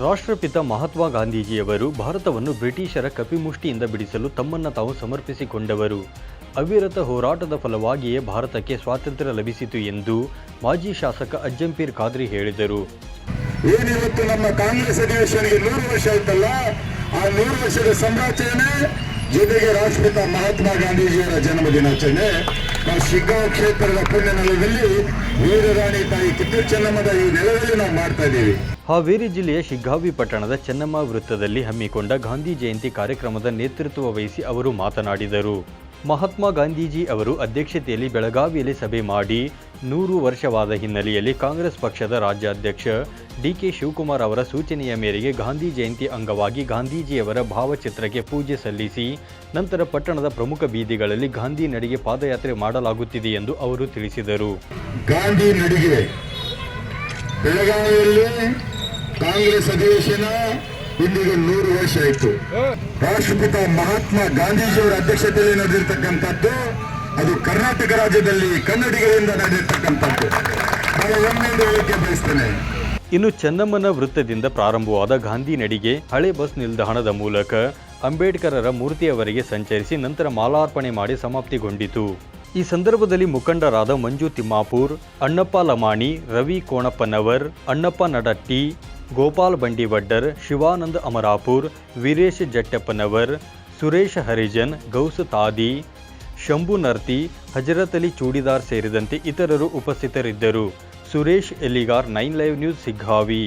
ರಾಷ್ಟ್ರಪಿತ ಮಹಾತ್ಮ ಗಾಂಧೀಜಿಯವರು ಭಾರತವನ್ನು ಬ್ರಿಟಿಷರ ಕಪಿಮುಷ್ಟಿಯಿಂದ ಬಿಡಿಸಲು ತಮ್ಮನ್ನು ತಾವು ಸಮರ್ಪಿಸಿಕೊಂಡವರು. ಅವಿರತ ಹೋರಾಟದ ಫಲವಾಗಿಯೇ ಭಾರತಕ್ಕೆ ಸ್ವಾತಂತ್ರ್ಯ ಲಭಿಸಿತು ಎಂದು ಮಾಜಿ ಶಾಸಕ ಅಜ್ಜಂಪೀರ್ ಖಾದ್ರಿ ಹೇಳಿದರು. ಏನಿವತ್ತು ನಮ್ಮ ಕಾಂಗ್ರೆಸ್ ಅಧಿವೇಶನಿಗೆ ನೂರು ವರ್ಷ ಆಯ್ತಲ್ಲ? ಆ ನೂರು ವರ್ಷದ ಸಂರಚನೆ ಜೊತೆಗೆ ರಾಷ್ಟ್ರಪಿತ ಮಹಾತ್ಮ ಗಾಂಧೀಜಿಯವರ ಜನ್ಮ ದಿನಾಚರಣೆ ನಾವು ಶಿಗ್ಗಾಂವ್ ಕ್ಷೇತ್ರದ ಪುಣ್ಯ ನೆಲದಲ್ಲಿ ವೀರರಾಣಿ ತಾಯಿ ಕಿತ್ತೂರು ಚೆನ್ನಮ್ಮದ ಈ ನೆಲದಲ್ಲಿ ನಾವು ಮಾಡ್ತಾ ಇದ್ದೀವಿ. ಹಾವೇರಿ ಜಿಲ್ಲೆಯ ಶಿಗ್ಗಾವಿ ಪಟ್ಟಣದ ಚೆನ್ನಮ್ಮ ವೃತ್ತದಲ್ಲಿ ಹಮ್ಮಿಕೊಂಡ ಗಾಂಧಿ ಜಯಂತಿ ಕಾರ್ಯಕ್ರಮದ ನೇತೃತ್ವ ವಹಿಸಿ ಅವರು ಮಾತನಾಡಿದರು. ಮಹಾತ್ಮ ಗಾಂಧೀಜಿ ಅವರು ಅಧ್ಯಕ್ಷತೆಯಲ್ಲಿ ಬೆಳಗಾವಿಯಲ್ಲಿ ಸಭೆ ಮಾಡಿ ನೂರು ವರ್ಷವಾದ ಹಿನ್ನೆಲೆಯಲ್ಲಿ ಕಾಂಗ್ರೆಸ್ ಪಕ್ಷದ ರಾಜ್ಯಾಧ್ಯಕ್ಷ ಡಿ ಕೆ ಶಿವಕುಮಾರ್ ಅವರ ಸೂಚನೆಯ ಮೇರೆಗೆ ಗಾಂಧಿ ಜಯಂತಿ ಅಂಗವಾಗಿ ಗಾಂಧೀಜಿಯವರ ಭಾವಚಿತ್ರಕ್ಕೆ ಪೂಜೆ ಸಲ್ಲಿಸಿ ನಂತರ ಪಟ್ಟಣದ ಪ್ರಮುಖ ಬೀದಿಗಳಲ್ಲಿ ಗಾಂಧಿ ನಡಿಗೆ ಪಾದಯಾತ್ರೆ ಮಾಡಲಾಗುತ್ತಿದೆ ಎಂದು ಅವರು ತಿಳಿಸಿದರು. ಗಾಂಧಿ ನಡಿಗೆ ಬೆಳಗಾವಿಯಲ್ಲಿ ಕಾಂಗ್ರೆಸ್ ಅಧಿವೇಶನ ಇಂದಿಗೆ ನೂರು ವರ್ಷ ಆಯಿತು. ರಾಷ್ಟ್ರಪಿತ ಮಹಾತ್ಮ ಗಾಂಧೀಜಿಯವರ ಅಧ್ಯಕ್ಷತೆಯಲ್ಲಿ ನಡೆದಿರ್ತಕ್ಕಂಥದ್ದು, ಅದು ಕರ್ನಾಟಕ ರಾಜ್ಯದಲ್ಲಿ ಕನ್ನಡಿಗರಿಂದ ನಡೆದಿರ್ತಕ್ಕಂಥದ್ದು. ನಾನು ಒಮ್ಮೆಂದು ಹೇಳಿಕೆ ಬಯಸ್ತೇನೆ. ಇನ್ನು ಚೆನ್ನಮ್ಮನ ವೃತ್ತದಿಂದ ಪ್ರಾರಂಭವಾದ ಗಾಂಧಿ ನಡಿಗೆ ಹಳೆ ಬಸ್ ನಿಲ್ದಾಣದ ಮೂಲಕ ಅಂಬೇಡ್ಕರರ ಮೂರ್ತಿಯವರೆಗೆ ಸಂಚರಿಸಿ ನಂತರ ಮಾಲಾರ್ಪಣೆ ಮಾಡಿ ಸಮಾಪ್ತಿಗೊಂಡಿತು. ಈ ಸಂದರ್ಭದಲ್ಲಿ ಮುಖಂಡರಾದ ಮಂಜು ತಿಮ್ಮಾಪುರ್, ಅಣ್ಣಪ್ಪ ಲಮಾಣಿ, ರವಿ ಕೋಣಪ್ಪನವರ್, ಅಣ್ಣಪ್ಪ ನಡಟ್ಟಿ ಗೋಪಾಲ್ ಬಂಡಿವಡ್ಡರ್, ಶಿವಾನಂದ್ ಅಮರಾಪುರ್, ವೀರೇಶ್ ಜಟ್ಟಪ್ಪನವರ್, ಸುರೇಶ್ ಹರಿಜನ್, ಗೌಸ್ ತಾದಿ, ಶಂಭು ನರ್ತಿ, ಹಜರತ್ ಅಲಿ ಚೂಡಿದಾರ್ ಸೇರಿದಂತೆ ಇತರರು ಉಪಸ್ಥಿತರಿದ್ದರು. Suresh Eligar nine live news Siggavi.